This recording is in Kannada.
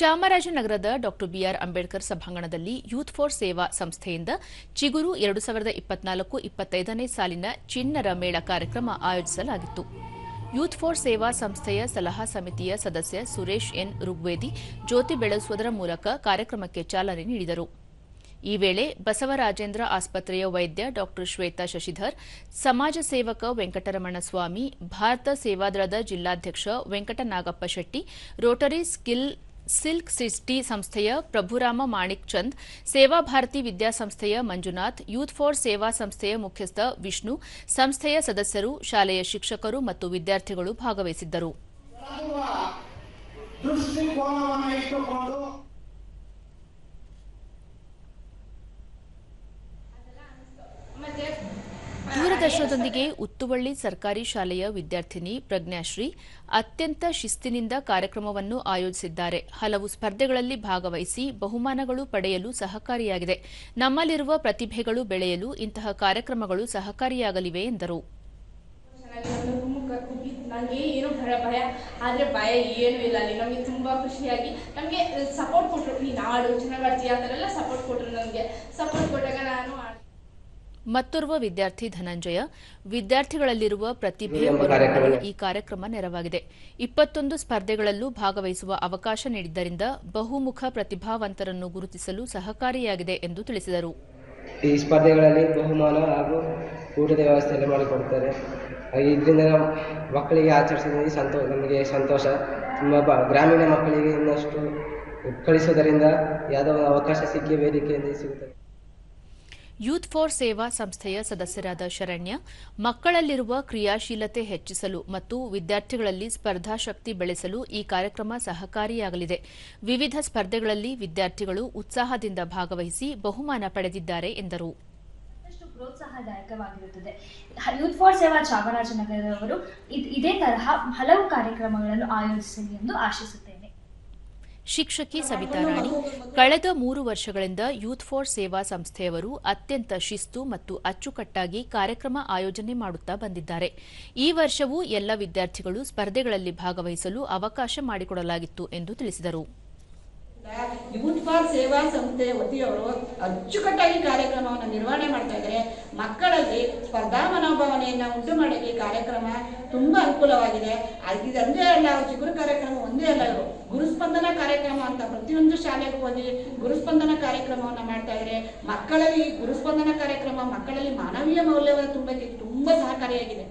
ಚಾಮರಾಜನಗರದ ಡಾಕ್ಟರ್ ಬಿಆರ್ ಅಂಬೇಡ್ಕರ್ ಸಭಾಂಗಣದಲ್ಲಿ ಯೂತ್ ಫಾರ್ ಸೇವಾ ಸಂಸ್ಥೆಯಿಂದ ಚಿಗುರು ಎರಡು ಸಾವಿರದ ಇಪ್ಪತ್ನಾಲ್ಕು ಇಪ್ಪತ್ತೈದನೇ ಸಾಲಿನ ಚಿನ್ನರ ಮೇಳ ಕಾರ್ಯಕ್ರಮ ಆಯೋಜಿಸಲಾಗಿತ್ತು. ಯೂತ್ ಫಾರ್ ಸೇವಾ ಸಂಸ್ಥೆಯ ಸಲಹಾ ಸಮಿತಿಯ ಸದಸ್ಯ ಸುರೇಶ್ ಎನ್ ಋಗ್ವೇದಿ ಜ್ಯೋತಿ ಬೆಳೆಸುವುದರ ಮೂಲಕ ಕಾರ್ಯಕ್ರಮಕ್ಕೆ ಚಾಲನೆ ನೀಡಿದರು. ಈ ವೇಳೆ ಬಸವರಾಜೇಂದ್ರ ಆಸ್ಪತ್ರೆಯ ವೈದ್ಯ ಡಾ ಶ್ವೇತಾ ಶಶಿಧರ್, ಸಮಾಜ ಸೇವಕ ವೆಂಕಟರಮಣ ಸ್ವಾಮಿ, ಭಾರತ ಸೇವಾದಳದ ಜಿಲ್ಲಾಧ್ಯಕ್ಷ Venkatanagappa Shetty, rotary skill silk city ಸಂಸ್ಥೆಯ ಪ್ರಭುರಾಮ ಮಾಣಿಕ್ ಚಂದ್ ಸೇವಾ ಭಾರತಿ ವಿದ್ಯಾಸಂಸ್ಥೆಯ ಮಂಜುನಾಥ್, ಯೂತ್ ಫಾರ್ ಸೇವಾ ಸಂಸ್ಥೆಯ ಮುಖ್ಯಸ್ಥ ವಿಷ್ಣು, ಸಂಸ್ಥೆಯ ಸದಸ್ಯರು, ಶಾಲೆಯ ಶಿಕ್ಷಕರು ಮತ್ತು ವಿದ್ಯಾರ್ಥಿಗಳು ಭಾಗವಹಿಸಿದ್ದರು. ಇಟ್ಟುಕೊಂಡು ಉತ್ತುವಳ್ಳಿ ಸರ್ಕಾರಿ ಶಾಲೆಯ ವಿದ್ಯಾರ್ಥಿನಿ ಪ್ರಜ್ಞಾಶ್ರೀ ಅತ್ಯಂತ ಶಿಸ್ತಿನಿಂದ ಕಾರ್ಯಕ್ರಮವನ್ನು ಆಯೋಜಿಸಿದ್ದಾರೆ. ಹಲವು ಸ್ಪರ್ಧೆಗಳಲ್ಲಿ ಭಾಗವಹಿಸಿ ಬಹುಮಾನಗಳು ಪಡೆಯಲು ಸಹಕಾರಿಯಾಗಿದೆ. ನಮ್ಮಲ್ಲಿರುವ ಪ್ರತಿಭೆಗಳು ಬೆಳೆಯಲು ಇಂತಹ ಕಾರ್ಯಕ್ರಮಗಳು ಸಹಕಾರಿಯಾಗಲಿವೆ ಎಂದರು. ನನಗೆ ಏನು ಭಯ ಭಯ. ಆದರೆ ಭಯ ಏನೂ ಇಲ್ಲ ಅಲ್ಲಿ. ನಮಗೆ ತುಂಬ ಖುಷಿಯಾಗಿ ನಮಗೆ ಸಪೋರ್ಟ್ ಕೊಟ್ಟರು ನೀನು ಆಡು ಚೆನ್ನಾಗಿ ಆ ಥರ ಎಲ್ಲ ಸಪೋರ್ಟ್ ಕೊಟ್ಟರು ನನಗೆ ಸಪೋರ್ಟ್ ಕೊಟ್ಟಾಗ ನಾನು ಮತ್ತೋರ್ವ ವಿದ್ಯಾರ್ಥಿ ಧನಂಜಯ ವಿದ್ಯಾರ್ಥಿಗಳಲ್ಲಿರುವ ಪ್ರತಿಭೆ. ಈ ಕಾರ್ಯಕ್ರಮ ನೆರವಾಗಿದೆ. ಇಪ್ಪತ್ತೊಂದು ಸ್ಪರ್ಧೆಗಳಲ್ಲೂ ಭಾಗವಹಿಸುವ ಅವಕಾಶ ನೀಡಿದ್ದರಿಂದ ಬಹುಮುಖ ಪ್ರತಿಭಾವಂತರನ್ನು ಗುರುತಿಸಲು ಸಹಕಾರಿಯಾಗಿದೆ ಎಂದು ತಿಳಿಸಿದರು. ಈ ಸ್ಪರ್ಧೆಗಳಲ್ಲಿ ಬಹುಮಾನ ಹಾಗೂ ಊಟದ ವ್ಯವಸ್ಥೆಯಲ್ಲಿ ಮಾಡಿಕೊಡ್ತಾರೆ. ಹಾಗೆ ಇದರಿಂದ ಮಕ್ಕಳಿಗೆ ಆಚರಿಸಿದ ಸಂತೋಷ ನಮಗೆ ಸಂತೋಷ. ತುಂಬ ಗ್ರಾಮೀಣ ಮಕ್ಕಳಿಗೆ ಇನ್ನಷ್ಟು ಕಳಿಸೋದರಿಂದ ಯಾವುದೋ ಅವಕಾಶ ಸಿಕ್ಕಿ ವೇದಿಕೆಯಲ್ಲಿ ಸಿಗುತ್ತದೆ. ಯೂತ್ ಫಾರ್ ಸೇವಾ ಸಂಸ್ಥೆಯ ಸದಸ್ಯರಾದ ಶರಣ್ಯ, ಮಕ್ಕಳಲ್ಲಿರುವ ಕ್ರಿಯಾಶೀಲತೆ ಹೆಚ್ಚಿಸಲು ಮತ್ತು ವಿದ್ಯಾರ್ಥಿಗಳಲ್ಲಿ ಸ್ಪರ್ಧಾಶಕ್ತಿ ಬೆಳೆಸಲು ಈ ಕಾರ್ಯಕ್ರಮ ಸಹಕಾರಿಯಾಗಲಿದೆ. ವಿವಿಧ ಸ್ಪರ್ಧೆಗಳಲ್ಲಿ ವಿದ್ಯಾರ್ಥಿಗಳು ಉತ್ಸಾಹದಿಂದ ಭಾಗವಹಿಸಿ ಬಹುಮಾನ ಪಡೆದಿದ್ದಾರೆ ಎಂದರು. ಪ್ರೋತ್ಸಾಹದಾಯಕವಾಗಿರುತ್ತದೆ. ಯೂತ್ ಫಾರ್ ಸೇವಾ ಚಾಮರಾಜನಗರದವರು ಇದೇ ತರಹ ಹಲವು ಕಾರ್ಯಕ್ರಮಗಳನ್ನು ಆಯೋಜಿಸಲಿ ಎಂದು ಆಶಿಸುತ್ತೇನೆ ಶಿಕ್ಷಕಿ ಸವಿತಾ ರಾಣಿ, ಕಳೆದ ಮೂರು ವರ್ಷಗಳಿಂದ ಯೂತ್ ಫಾರ್ ಸೇವಾ ಸಂಸ್ಥೆಯವರು ಅತ್ಯಂತ ಶಿಸ್ತು ಮತ್ತು ಅಚ್ಚುಕಟ್ಟಾಗಿ ಕಾರ್ಯಕ್ರಮ ಆಯೋಜನೆ ಮಾಡುತ್ತಾ ಬಂದಿದ್ದಾರೆ. ಈ ವರ್ಷವೂ ಎಲ್ಲ ವಿದ್ಯಾರ್ಥಿಗಳು ಸ್ಪರ್ಧೆಗಳಲ್ಲಿ ಭಾಗವಹಿಸಲು ಅವಕಾಶ ಮಾಡಿಕೊಡಲಾಗಿತ್ತು ಎಂದು ತಿಳಿಸಿದರು. ಯೂತ್ ಫಾರ್ ಸೇವಾ ಸಂಸ್ಥೆ ವತಿಯವರು ಅಚ್ಚುಕಟ್ಟಾಗಿ ಕಾರ್ಯಕ್ರಮವನ್ನು ನಿರ್ವಹಣೆ ಮಾಡ್ತಾ ಇದ್ದಾರೆ. ಮಕ್ಕಳಲ್ಲಿ ಸ್ಪರ್ಧಾ ಮನೋಭಾವನೆಯನ್ನು ಉಂಟು ಮಾಡಲಿಕ್ಕೆ ಕಾರ್ಯಕ್ರಮ ತುಂಬಾ ಅನುಕೂಲವಾಗಿದೆ. ಇದೊಂದೇ ಅಲ್ಲ ಚಿಗುರು ಕಾರ್ಯಕ್ರಮ ಒಂದೇ ಅಲ್ಲ ಇವರು. ಗುರುಸ್ಪಂದನ ಕಾರ್ಯಕ್ರಮ ಅಂತ ಪ್ರತಿಯೊಂದು ಶಾಲೆಗೂ ಹೋಗಿ ಗುರುಸ್ಪಂದನ ಕಾರ್ಯಕ್ರಮವನ್ನು ಮಾಡ್ತಾ ಇದ್ದಾರೆ ಮಕ್ಕಳಲ್ಲಿ ಗುರುಸ್ಪಂದನ ಕಾರ್ಯಕ್ರಮ ಮಕ್ಕಳಲ್ಲಿ ಮಾನವೀಯ ಮೌಲ್ಯವನ್ನು ತುಂಬಕ್ಕೆ ತುಂಬಾ ಸಹಕಾರಿಯಾಗಿದೆ.